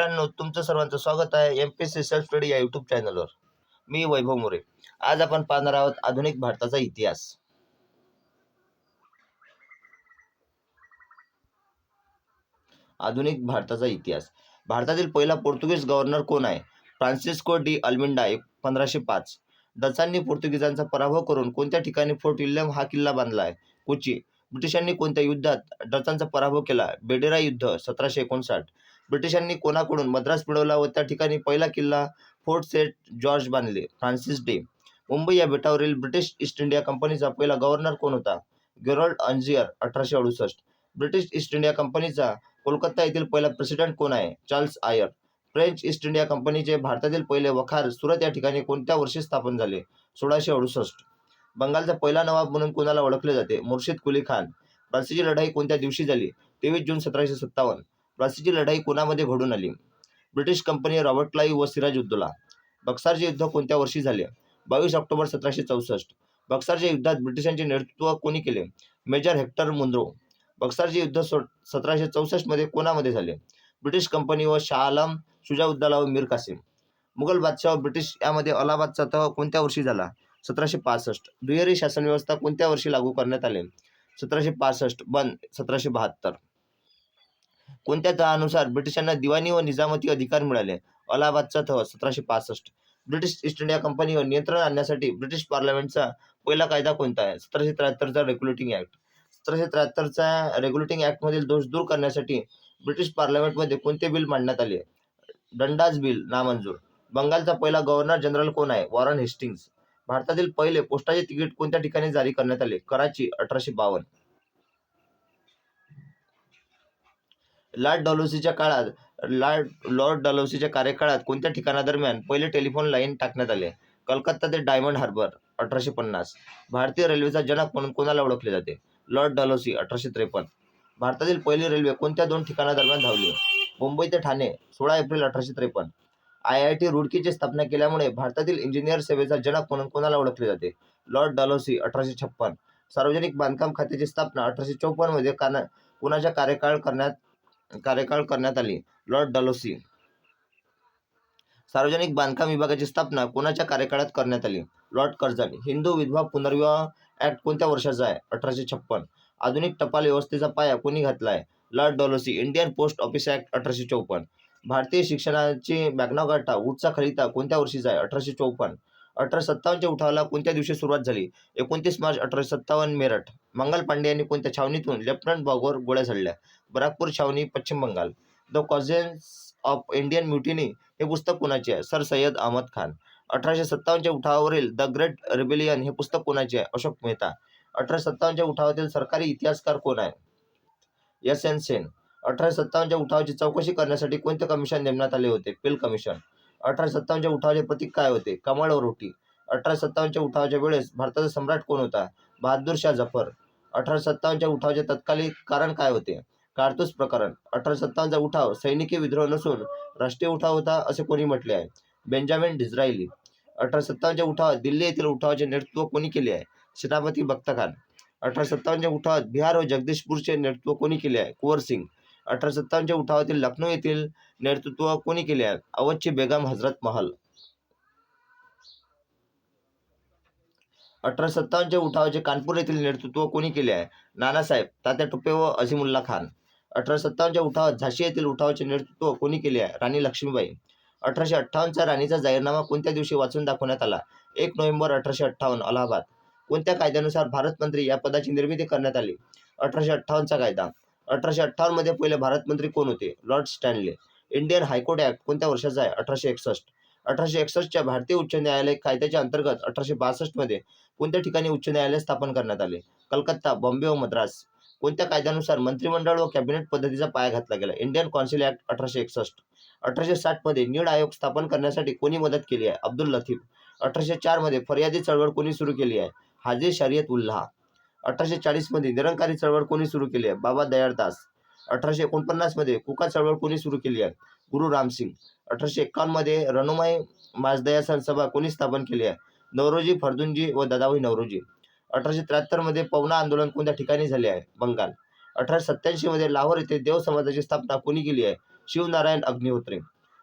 मित्रांनो तुमचं सर्वांचं स्वागत आहे M P C self study या यूट्यूब चॅनलवर मी वैभव मोरे. आज आपण पाहणार आहोत आधुनिक भारताचा इतिहास. आधुनिक भारताचा इतिहास. भारतातील पहिला पोर्तुगीज गव्हर्नर कोण आहे? फ्रान्सिस्को डी अल्मिंडा एक पंधराशे पाच. डचांनी पोर्तुगीजांचा पराभव करून कोणत्या ठिकाणी फोर्ट विल्यम हा किल्ला बांधला आहे? कोची? ब्रिटिशांनी कोणत्या युद्धात डचांचा पराभव केला? बेडेरा युद्ध सतराशे एकोणसाठ. ब्रिटिशांनी कोणाकडून मद्रास मिळवला व त्या ठिकाणी पहिला किल्ला फोर्ट सेट जॉर्ज बांधले. Francis Day. मुंबई या बेटावरील ब्रिटिश ईस्ट इंडिया कंपनीचा पहिला गव्हर्नर कोण होता? गेरॉल्ड अंजियर अठराशे अडुसष्ट. ब्रिटिश ईस्ट इंडिया कंपनीचा कोलकाता येथील पहिला प्रेसिडेंट कोण आहे? Charles Eyre. French East India कंपनीचे भारतातील पहिले वखार सुरत या ठिकाणी कोणत्या वर्षी स्थापन झाले? सोळाशे अडुसष्ट. बंगालचा पहिला नवाब म्हणून कोणाला ओळखले जाते? मुर्शिद कुली खान. फ्रान्सीची लढाई कोणत्या दिवशी झाली? तेवीस जून सतराशे सत्तावन्न. प्लासीची लढाई कोणामध्ये घडून आली? ब्रिटिश कंपनी रॉबर्ट क्लाईव्ह व सिराज उद्दोला. बक्सारचे युद्ध कोणत्या वर्षी झाले? बावीस ऑक्टोबर सतराशे चौसष्ट. बक्सारच्या युद्धात ब्रिटिशांचे नेतृत्व कोणी केले? Major hectare मुंद्रो. बक्सारचे युद्ध सो सतराशे चौसष्टमध्ये कोणामध्ये झाले? ब्रिटिश कंपनी व शाह आलम शुजाउद्दौला व मीर कासिम. मुघल बादशाह व ब्रिटिश यामध्ये अलाहाबादचा तह कोणत्या वर्षी झाला? सतराशे पासष्ट. दुहेरी शासन व्यवस्था कोणत्या वर्षी लागू करण्यात आले? सतराशे पासष्ट. बंद. सतराशे बहात्तर. कोणत्या तहानुसार ब्रिटिशांना दिवाणी व निजामती अधिकार मिळाले? अलाहाबादचा तह सतराशे पासष्ट. ब्रिटिश ईस्ट इंडिया कंपनीवर नियंत्रण आणण्यासाठी ब्रिटिश पार्लमेंटचा पहिला कायदा कोणता आहे? सतराशे त्र्याहत्तरचा रेग्युलेटिंग ऍक्ट. सतराशे त्र्याहत्तरचा रेग्युलेटिंग ऍक्टमधील दोष दूर करण्यासाठी ब्रिटिश पार्लमेंटमध्ये कोणते बिल मांडण्यात आले? दंडाज बिल नामंजूर. बंगालचा पहिला गव्हर्नर जनरल कोण आहे? Warren Hastings. भारतातील पहिले पोस्टाचे तिकीट कोणत्या ठिकाणी जारी करण्यात आले? कराची अठराशे बावन्न. लॉर्ड डॉलोसीच्या काळात लॉर्ड लॉर्ड डॉलोसीच्या कार्यकाळात कोणत्या ठिकाणादरम्यान पहिले टेलिफोन लाईन टाकण्यात आले? कलकत्ता ते डायमंड हार्बर अठराशे पन्नास. भारतीय रेल्वेचा जनक म्हणून कोणाला ओळखले जाते? लॉर्ड डॉलोसी अठराशे त्रेपन्न. भारतातील पहिली रेल्वे कोणत्या दोन ठिकाणादरम्यान धावली? मुंबई ते ठाणे सोळा एप्रिल अठराशे त्रेपन्न. आय आय टी रुडकीची स्थापना केल्यामुळे भारतातील इंजिनियर सेवेचा जनक म्हणून कोणाला ओळखले जाते? लॉर्ड डॉलोसी अठराशे छप्पन सार्वजनिक बांधकाम खात्याची स्थापना अठराशे चौपन्नमध्ये काना कुणाचा कार्यकाळ करण्यात कार्यकाळ करण्यात आली. Lord Dalhousie. सार्वजनिक बांधकाम विभागाची स्थापना कोणाच्या कार्यकाळात करण्यात आली? लॉर्ड कर्जन हिंदू विधवा पुनर्विवाह ऍक्ट कोणत्या वर्षाचा आहे? अठराशे छप्पन. आधुनिक टपाल व्यवस्थेचा पाया कोणी घातला आहे lord Dalhousie. Indian post office act अठराशे चौपन्न भारतीय शिक्षणाची मॅग्ना कार्टा खरिता खलिता कोणत्या वर्षीचा आहे? अठराशे चौपन्न अठराशे सत्तावन्नच्या उठावाला कोणत्या दिवशी सुरुवात झाली? एकोणतीस मार्च अठराशे सत्तावन्न मेरठ. मंगल पांडे यांनी कोणत्या छावणीतून लेफ्टनंट बॉगवर गोळ्या झाडल्या? बराकपूर छावणी Paschim Bengal. The causes of Indian mutiny हे पुस्तक कोणाचे आहे? सर सय्यद अहमद खान. अठराशे सत्तावन्नच्या उठावावरील द ग्रेट रेबेलियन हे पुस्तक कोणाचे आहे? अशोक मेहता. अठराशे सत्तावन्नच्या उठावातील सरकारी इतिहासकार कोण आहे? S N Sen. अठराशे सत्तावन्नच्या उठावाची चौकशी करण्यासाठी कोणते कमिशन नेमण्यात आले होते? Peel commission. अठराशे सत्तावन्नच्या उठावाचे प्रतीक काय होते? कमळ व रोटी. अठराशे सत्तावन्नच्या उठावाच्या वेळेस भारताचा सम्राट कोण होता? बहादूर शाह जफर. अठराशे सत्तावन्नच्या उठावाचे तत्कालीन कारण काय होते? कारतूस प्रकरण. अठराशे सत्तावन्नचा उठाव सैनिकी विद्रोह नसून राष्ट्रीय उठाव होता असे कोणी म्हटले आहे? Benjamin Disraeli. अठराशे सत्तावन्नच्या उठावात दिल्ली येथील उठावाचे नेतृत्व कोणी केले आहे? सेनापती बख्त खान अठराशे सत्तावन्नच्या उठावात बिहार व जगदीशपूरचे नेतृत्व कोणी केले आहे? कुंवर सिंग. अठराशे सत्तावन्नच्या उठावातील लखनौ येथील नेतृत्व कोणी केले आहे? अवधची बेगम हजरत महल. अठराशे सत्तावन्नच्या उठावाचे कानपूर येथील नेतृत्व कोणी केले आहे? नानासाहेब तात्या टुपे व अझीमुल्ला खान. अठराशे सत्तावन्नच्या उठावात झाशी येथील उठावाचे नेतृत्व कोणी केले आहे? राणी लक्ष्मीबाई. अठराशे अठ्ठावन्नचा राणीचा जाहीरनामा कोणत्या दिवशी वाचून दाखवण्यात आला? एक नोव्हेंबर अठराशे अठ्ठावन्न अलाहाबाद. कोणत्या कायद्यानुसार भारत मंत्री या पदाची निर्मिती करण्यात आली? अठराशे अठ्ठावन्नचा कायदा. अठराशे अठ्ठावन्नमध्ये पहिले भारत मंत्री कोण होते? Lord Stanley. Indian high court act कोणत्या वर्षाचा आहे? अठराशे एकसष्ट. अठराशे एकसष्टच्या भारतीय उच्च न्यायालय कायद्याच्या अंतर्गत अठराशे बासष्टमध्ये कोणत्या ठिकाणी उच्च न्यायालय स्थापन करण्यात आले? कलकत्ता बॉम्बे व मद्रास. कोणत्या कायद्यानुसार मंत्रिमंडळ व कॅबिनेट पद्धतीचा पाया घातला गेला? इंडियन कौन्सिल ॲक्ट अठराशे एकसष्ट. अठराशे साठमध्ये नीड आयोग स्थापन करण्यासाठी कोणी मदत केली आहे? अब्दुल लतीफ. अठराशे चारमध्ये फर्यादी चळवळ कोणी सुरू केली आहे? हाजी शर्यत उल्लाह. अठराशे चाळीसमध्ये निरंकारी चळवळ कोणी सुरू केली आहे? बाबा दयाळदास अठराशे एकोणपन्नासमध्ये कुका चळवळ कोणी सुरू केली आहे? गुरु रामसिंग अठराशे एकावन्नमध्ये रणुमाई माजदया सभा कोणी स्थापन केली आहे? नवरोजी फर्दुंजी व दादाभाई नवरोजी. अठराशे त्र्याहत्तरमध्ये पवना आंदोलन कोणत्या ठिकाणी झाले आहे? बंगाल. अठराशे सत्याऐंशीमध्ये लाहोर येथे देव समाजाची स्थापना कोणी केली आहे? शिवनारायण अग्निहोत्रे.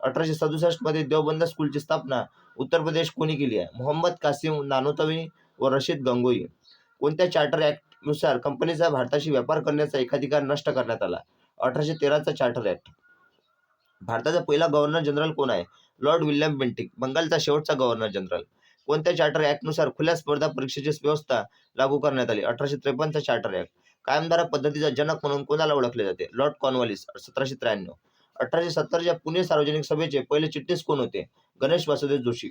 अठराशे सदुसष्टमध्ये देवबंद स्कूलची स्थापना उत्तर प्रदेश कोणी केली आहे? मोहम्मद कासिम नानोतवी व रशीद गंगोई. कोणत्या चार्टर ॲक्टनुसार कंपनीचा भारताशी व्यापार करण्याचा एकाधिकार नष्ट करण्यात आला. अठराशे तेराचा चार्टर ऍक्ट भारताचा पहिला गव्हर्नर जनरल कोण आहे? लॉर्ड विल्यम बेंटिक बंगालचा शेवटचा गव्हर्नर जनरल कोणत्या चार्टर ऍक्टनुसार खुल्या स्पर्धा परीक्षेची व्यवस्था लागू करण्यात आली? अठराशे त्रेपन्नचा चार्टर ऍक्ट कायमधारा पद्धतीचा जनक म्हणून कोणाला ओळखले जाते? लॉर्ड कॉर्नवालिस सतराशे त्र्याण्णव. अठराशे सत्तरच्या पुणे सार्वजनिक सभेचे पहिले चिटणीस कोण होते? गणेश वासुदेव जोशी.